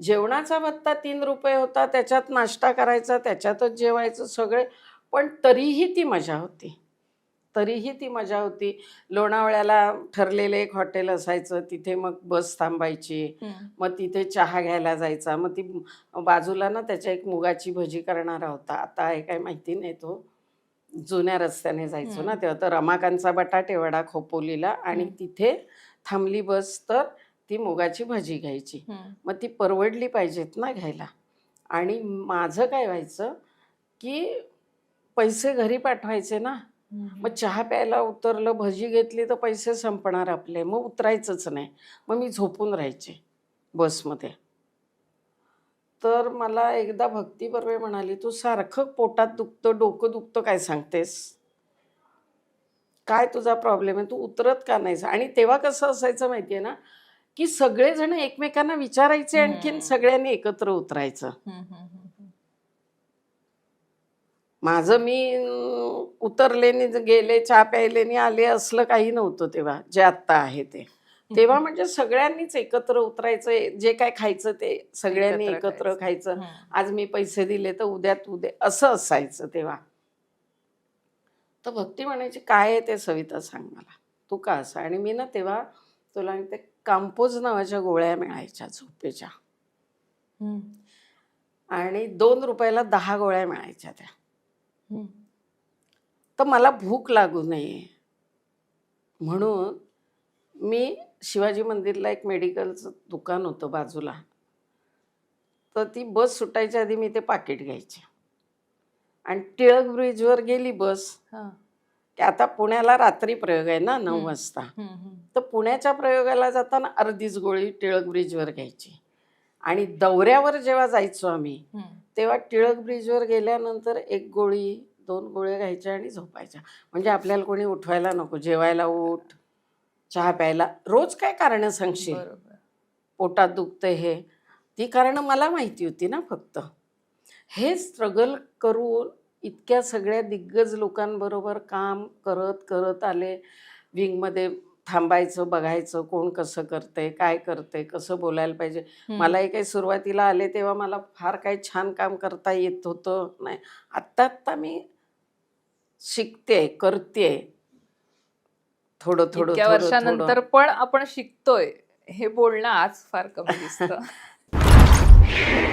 जेवणाचा भत्ता तीन रुपये होता त्याच्यात नाश्ता करायचा त्याच्यातच जेवायचं सगळे. पण तरीही ती मजा होती. तरीही ती मजा होती. लोणावळ्याला ठरलेलं एक हॉटेल असायचं तिथे मग बस थांबायची. मग तिथे चहा घ्यायला जायचा. मग ती बाजूला ना त्याच्या एक मुगाची भजी करणारा होता. आता आहे काय माहिती नाही तो. जुन्या रस्त्याने जायचो ना. तेव्हा. तर रमाकांतचा बटाटे वडा खोपोलीला आणि. तिथे थांबली बस तर ती मुगाची भजी घ्यायची. मग ती परवडली पाहिजेत ना घ्यायला. आणि माझं काय व्हायचं की पैसे घरी पाठवायचे ना. मग चहा प्यायला उतरलं भजी घेतली तर पैसे संपणार आपले. मग उतरायचंच नाही. मग मी झोपून राहायचे बसमध्ये. तर मला एकदा भक्ती बर्वे म्हणाली तू सारखं पोटात दुखतं डोकं दुखतं काय सांगतेस? काय तुझा प्रॉब्लेम आहे? तू उतरत का नाहीस? आणि तेव्हा कसं असायचं माहिती आहे ना? की सगळेजण एकमेकांना विचारायचे आणखीन. सगळ्यांनी एकत्र उतरायचं. माझं मी उतरले गेले चहा प्यायले नि आले असलं काही नव्हतं तेव्हा जे आत्ता आहे ते. तेव्हा म्हणजे सगळ्यांनीच एकत्र उतरायचं जे काय खायचं ते सगळ्यांनी एकत्र खायचं. आज मी पैसे दिले तर उद्या तू दे असं असायचं तेव्हा. तर भक्ती म्हणायची काय आहे ते सविता सांग मला. तू का असं? आणि मी ना तेव्हा तुला ते कांपोज नावाच्या गोळ्या मिळायच्या झोपेच्या. आणि दोन रुपयाला दहा गोळ्या मिळायच्या त्या. तर मला भूक लागू नये. म्हणून मी शिवाजी मंदिरला एक मेडिकलचं दुकान होतं बाजूला. तर ती बस सुटायच्या आधी मी ते पाकिट घ्यायचे. आणि टिळक ब्रिजवर गेली बस. की आता पुण्याला रात्री प्रयोग आहे ना नऊ. वाजता. तर पुण्याच्या प्रयोगाला जाताना अर्धीच गोळी टिळक ब्रिजवर घ्यायची. आणि दौऱ्यावर जेव्हा जायचो आम्ही तेव्हा टिळक ब्रिजवर गेल्यानंतर एक गोळी दोन गोळ्या घ्यायच्या आणि झोपायच्या. म्हणजे आपल्याला कोणी उठवायला नको जेवायला उठ चहा प्यायला. रोज काय कारण सांगशील? पोटात दुखतंय हे. ती कारणं मला माहिती होती ना फक्त. हे स्ट्रगल करून इतक्या सगळ्या दिग्गज लोकांबरोबर काम करत करत आले. विंगमध्ये थांबायचं बघायचं कोण कसं करतंय काय करतंय कसं बोलायला पाहिजे. मलाही काही सुरुवातीला आले तेव्हा मला फार काही छान काम करता येत होतं नाही. आत्ता आत्ता मी शिकते करते. थोडं थोडं इतक्या थोडं- वर्षानंतर थोडं. पण आपण शिकतोय हे बोलणं आज फार कमी दिसतं.